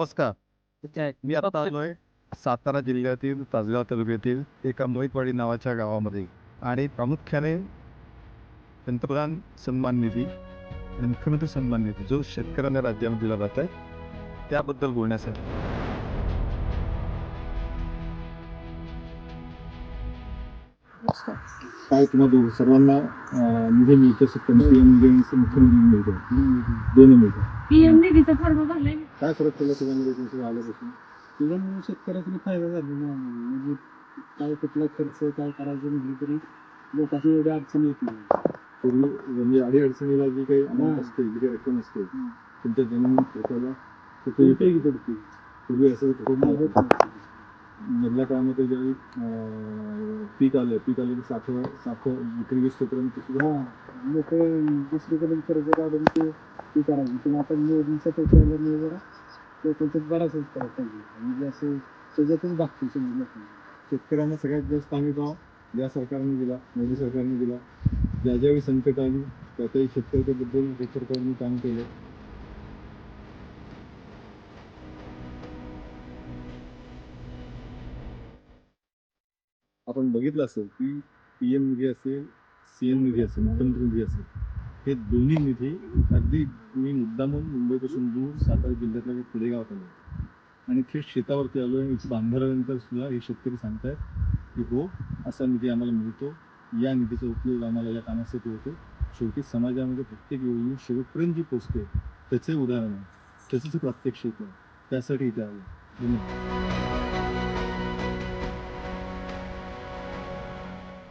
नमस्कार. मी आता आलोय सातारा जिल्ह्यातील तासगाव तालुक्यातील एका मोहितवाडी नावाच्या गावामध्ये. आणि प्रामुख्याने पंतप्रधान सन्मान निधी आणि मुख्यमंत्री सन्मान निधी जो शेतकऱ्यांना राज्यामध्ये दिला जात आहे त्याबद्दल बोलण्यासाठी. काय तुम्हाला दोघं सर्वांना निधी मिळतो शेतकऱ्यांना पीएम मुख्यमंत्री मिळतो. दोन्ही मिळतो पीएम निधीचा फॉर्म भरलाय. काय फरक पडला तुम्हाला तुमचं आल्यापासून? त्याच्यामुळे शेतकऱ्याची फायदा झाला ना. म्हणजे काय कुठला खर्च काय करायचं म्हटलं तरी लोकांची एवढी अडचण येत नाही. पूर्वी म्हणजे अडी अडचणीला जी काही अमाऊंट. असते जी काही रक्कम असते. तुमच्या जमीन त्याला उपयोगी पडते. पूर्वी असं. मधल्या काळामध्ये ज्यावेळी पीक आलं पीक आलं की साखर साखर विक्री वीसपर्यंत सुद्धा हा म्हणजे लोक दुसरीकडून कर्ज काढून ते ते करायचे. पण आता मोदींच्या पैशामुळे जरा लोकांचा बराच होत म्हणजे असं त्याच्यातच भागते सगळं शेतकऱ्यांना सगळ्यात जास्त आम्ही भाव ज्या सरकारने दिला मोदी सरकारने दिला. ज्या ज्यावेळी संकट आली त्या त्याही शेतकऱ्याबद्दल हे सरकारने काम केलं आपण बघितलं असेल की पी एम निधी असेल सी एम निधी असेल मुख्यमंत्री निधी असेल हे दोन्ही निधी अगदी मी मुद्दामून मुंबईपासून दूर सातारा जिल्ह्यातल्या पुढे खेडेगावात आलो आणि थेट शेतावरती आलो आणि बांधल्यानंतर सुद्धा हे शेतकरी सांगतायत की हो असा निधी आम्हाला मिळतो. या निधीचा उपयोग आम्हाला या कामासाठी होतो. शेवटी समाजामध्ये प्रत्येक योजना शेवटपर्यंत जी पोचते त्याचे उदाहरण आहे. त्याचंच प्रात्यक्षिक आहे. त्यासाठी इथे आलं. धन्यवाद.